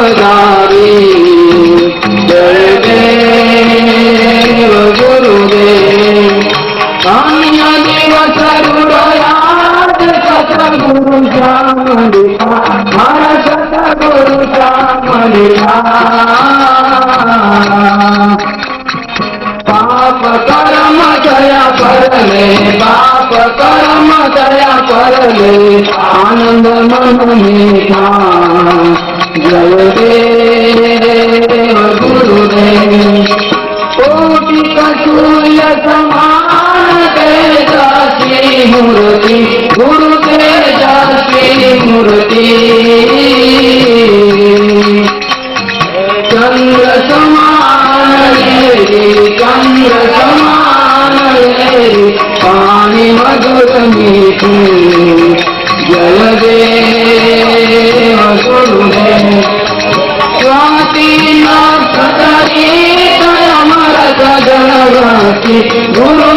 પધારી જયદેવ ગુરુદેવ. કામ્ય દિવસ રૂડયાદ સતગુરુ શ્યામ મારા સતગુરુ શ્યામ પાપ કર્મ દયા પરલે પાપ કર્મ દયા પરલે આનંદ મન મેઘા જય न्द्रमान कन्द्रमान पाणि मधुसीति जले गुरु स्वातीनाथे अमर जनवाति गुरु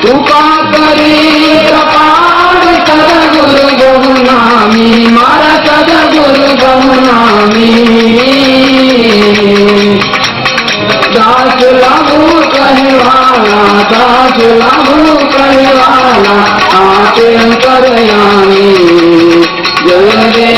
કૃપા કરી કપાળ સદગુરુ બહુનામી મારા સદગુરુ બહુનામી દાસ લાગુ કહેવાલા દાસ લાગુ કહેવાલા આચરણ કરયામી જય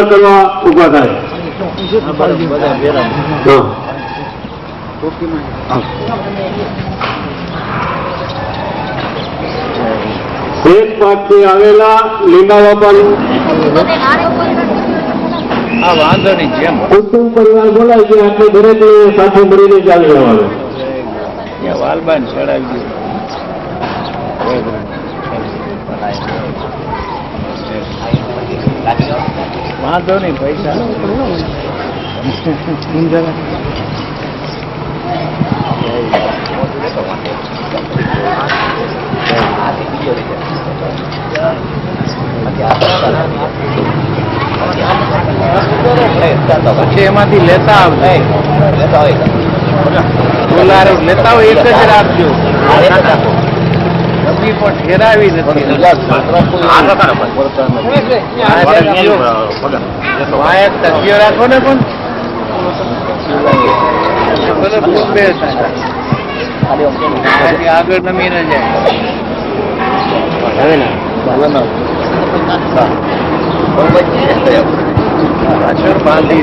ઊભા કરવા ઊભા થાય એક પાકથી આવેલા લીંબા બાપાનું. કુટુંબ પરિવાર બોલાય છે આટલે દરેક સાથે મળીને ચાલી રહેવાનું વાલબાન ચડાવી દીધું. વાંધો નહીં પૈસા. પછી એમાંથી લેતા આવજે. લેતા હોય. લેતા હોય એક જ રાખજો. નબી પણ ઠેરાવી નથી. તકીઓ રાખો ને પણ. આગળ નમી ને જાય. પાછળ બાંધી.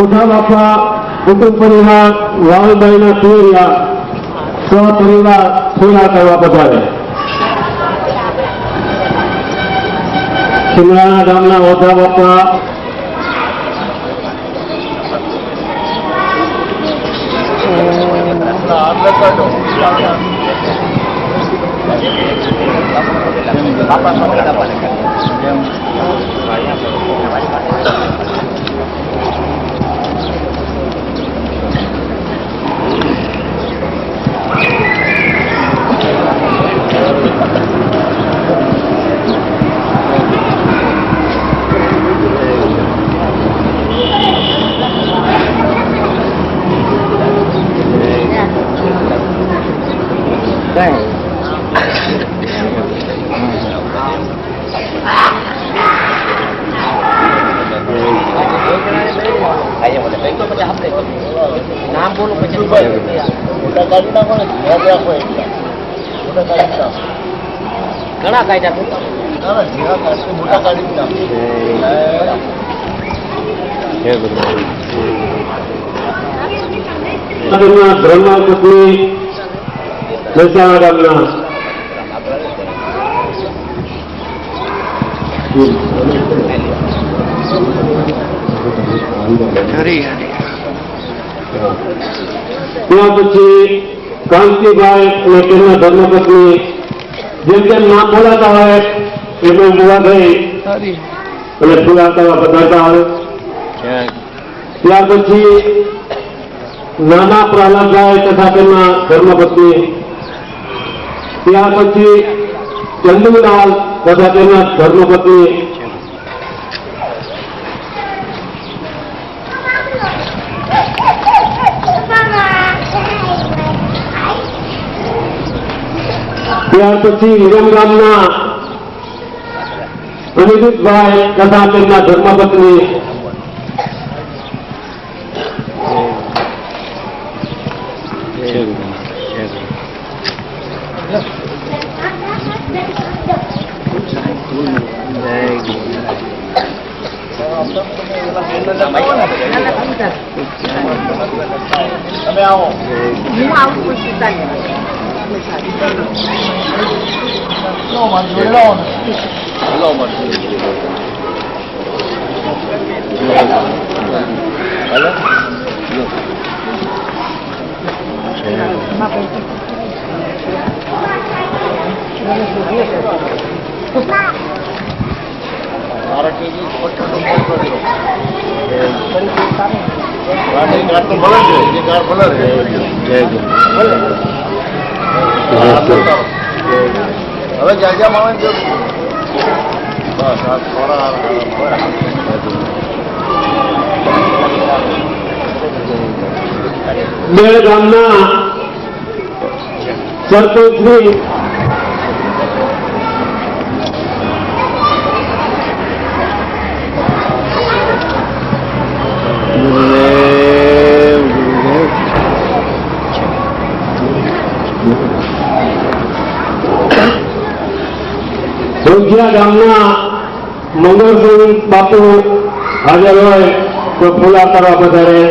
ઓછા બાપા કુટુંબ પરિવાર વાલભાઈના સુરિયા સપરિવાર સેવા કરવા પધારે. સિમરાના ગામના ઓછા બાપા Ambon pencet. Iya, iya. Udah kali tahu lagi, aku. Udah kali tahu. Jatuh. Udah iya. kali. Ya Hari hari. ત્યાં પછી કાંતિભાઈ અને તેમના ધર્મપત્ની જેમ જેમ નામ બોલાતા હોય ઊભા થઈ અને ફુલાતા કરવા હોય. ત્યાર પછી નાના પ્રહલાદભાઈ તથા તેમના ધર્મપત્ની. ત્યાર પછી ચંદુલાલ તથા તેમના ધર્મપત્ની ત્યાર પછી વિરમ ગામના અનિરુદ્ધભાઈ તથા તેમના ધર્મપત્ની તમે આવો 올라오면 올라오는 올라오면 알아? ఆరకేజీ હવે જ્યાં જ્યાં બસ આ થોડા બેળ ગામના સરપંચ ધોળકિયા ગામના મંગળસિંહ બાપુ હાજર હોય તો ફૂલા કરવા વધારે.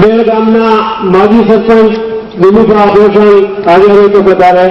બેલ ગામના માજી સરપંચ દિલીપરાવ જોશી હાજર હોય તો પધારે